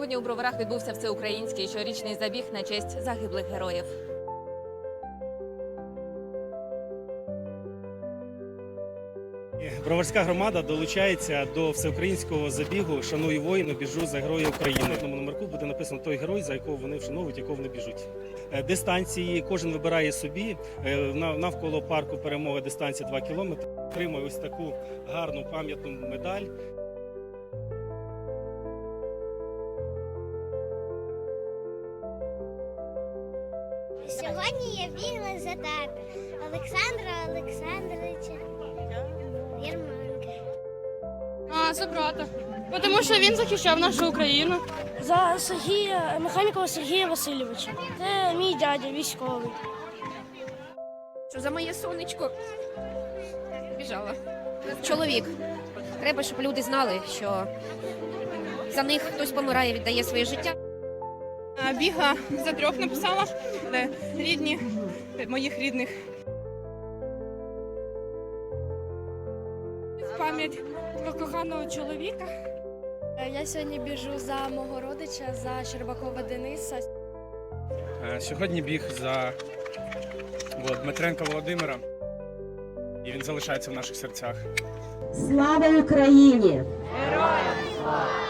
Сьогодні у броварах відбувся всеукраїнський щорічний забіг на честь загиблих героїв. Броварська громада долучається до всеукраїнського забігу Шаную воїну, біжу за героя України. На номерку буде написано той герой, за якого вони вшановують, якого вони біжуть. Е, Дистанції кожен вибирає собі. Е, Навколо парку перемога дистанція 2 кілометри. Отримує ось таку гарну пам'ятну медаль. Сьогодні я бігла за тата Олександра Олександровича Єрманка. А, за брата. Тому що він захищав нашу Україну. За Сергія Механікова Сергія Васильовича. Це мій дядя військовий. що за моє сонечко біжала. Чоловік. Треба, щоб люди знали, що за них хтось помирає, віддає своє життя. А, Біга за трьох написала, де рідні моїх рідних. В пам'ять про коханого чоловіка. Я сьогодні біжу за мого родича, за Щербакова Дениса. Е, Сьогодні біг за Дмитренка Володимира, і він залишається в наших серцях. Слава Україні! Героям слава!